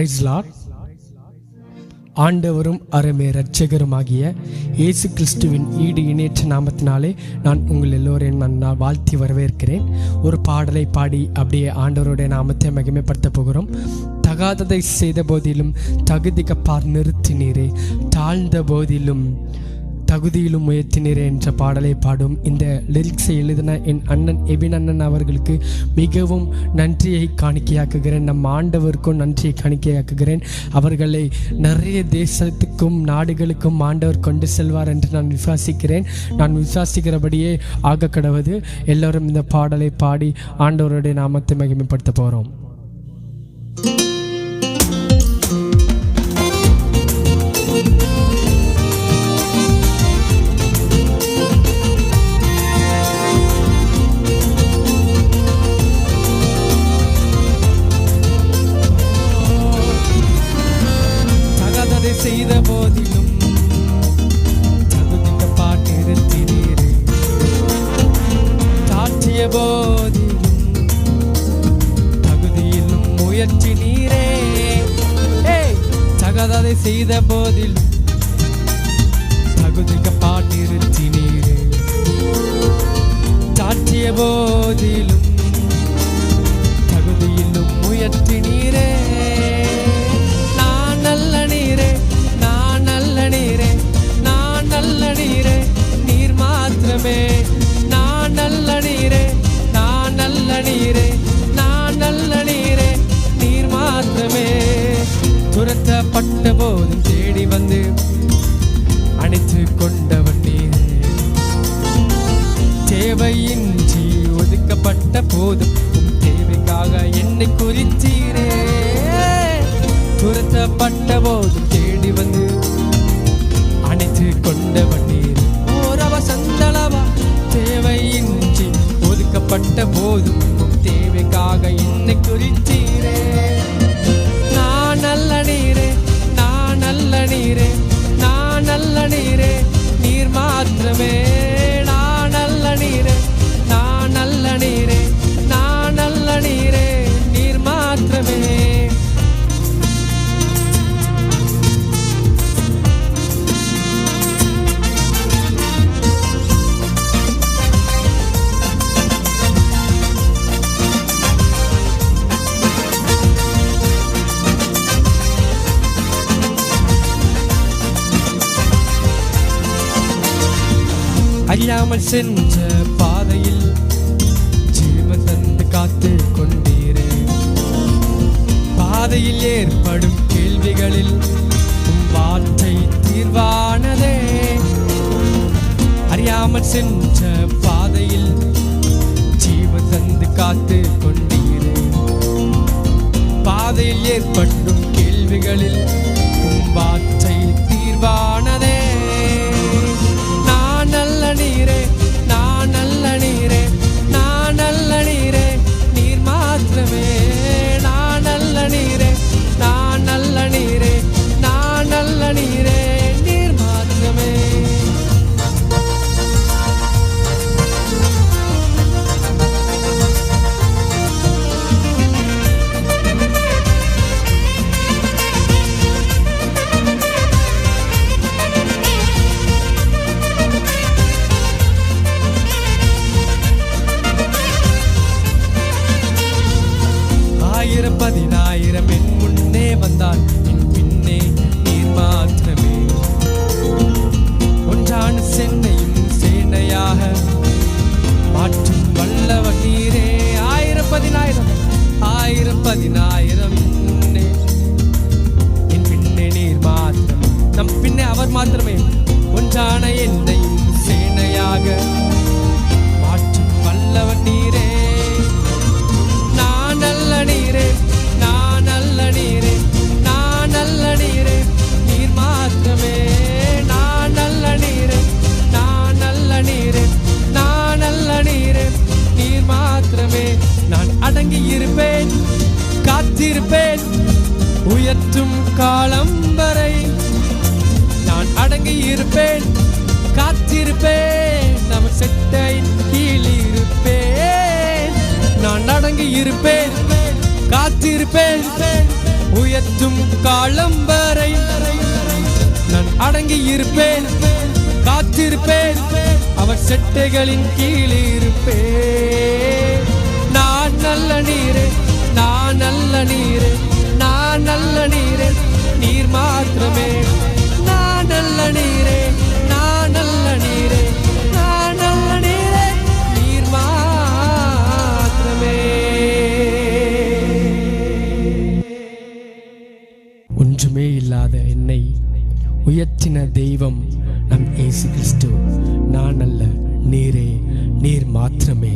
Price Lord ஆண்டவரும் அருமை இரட்சகருமாகிய இயேசு கிறிஸ்துவின் ஈடு இணையற்ற நாமத்தினாலே நான் உங்கள் எல்லோரையும் நான் நான் வாழ்த்தி வரவேற்கிறேன். ஒரு பாடலை பாடி அப்படியே ஆண்டவருடைய நாமத்தை மகிமைப்படுத்த போகிறோம். தகாததை செய்த போதிலும் தகுதிக்கப்பார் நிறுத்தினீரே. தாழ்ந்த போதிலும் தகுதியிலும் உயர்த்தினீரே என்ற பாடலை பாடும் இந்த லிரிக்ஸை எழுதின என் அண்ணன் எபின் அண்ணன் அவர்களுக்கு மிகவும் நன்றியை காணிக்கையாக்குகிறேன். நம் ஆண்டவருக்கும் நன்றியை காணிக்கையாக்குகிறேன். அவர்களை நிறைய தேசத்துக்கும் நாடுகளுக்கும் ஆண்டவர் கொண்டு செல்வார் என்று நான் விசுவாசிக்கிறேன். நான் விசுவாசிக்கிறபடியே ஆக கடவுது. எல்லோரும் இந்த பாடலை பாடி ஆண்டவருடைய நாமத்தை மகிமைப்படுத்த போகிறோம் தகாததை போதிலும் தகுதியிலும் முயற்சி நீரே. ஏய், செய்த போதிலும் தகுதிக்கு பாட்டிருச்சி நீரே. சாற்றிய போதிலும் பட்ட போதும் தேடி வந்து அணைத்து கொண்டவன் நீரே தேவையின்றி ஒதுக்கப்பட்ட போதும் தேவைக்காக என்னை குறித்தீரே. துரத்தப்பட்ட போதும் தேடி வந்து அணைத்து கொண்டவன் நீர் ஓரவ சந்தளவா தேவையின்றி ஒதுக்கப்பட்ட போதும் தேவைக்காக என்னை குறித்தீரே. மாத்திரமே அறியாமல் சென்ற பாதையில் ஜீவன் தந்து காத்து கொண்டீரே. பாதையில் ஏற்படும் கேள்விகளில் வார்த்தை தீர்வானதே. அறியாமல் சென்ற பாதையில் ஜீவன் தந்து காத்து கொண்டீரே. பாதையில் ஏற்படும் கேள்விகளில் வார்த்தை தீர்வான ஆயிரம் பதினாயிரம் என் முன்னே. என் பின்னே நீர் மாத்திரம் நம் பின்னே அவர் மாத்திரமே. ஒன்றான என்னையும் நிலைத்திருப்பேன் உயர்த்தும் காலம் வரை நான் அடங்கியிருப்பேன் காத்திருப்பேன். நம செட்டையின் கீழிருப்பேன் நான் அடங்கி இருப்பேன். காத்திருப்பேன். உயர்த்தும் காலம் வரை நான் அடங்கியிருப்பேன் காத்திருப்பேன். அவர் செட்டைகளின் கீழிருப்பேன் இல்லாத என்னை உயர்த்தின தெய்வம் நம் இயேசு கிறிஸ்து. நான் அல்ல நீரே நீர் மாத்திரமே.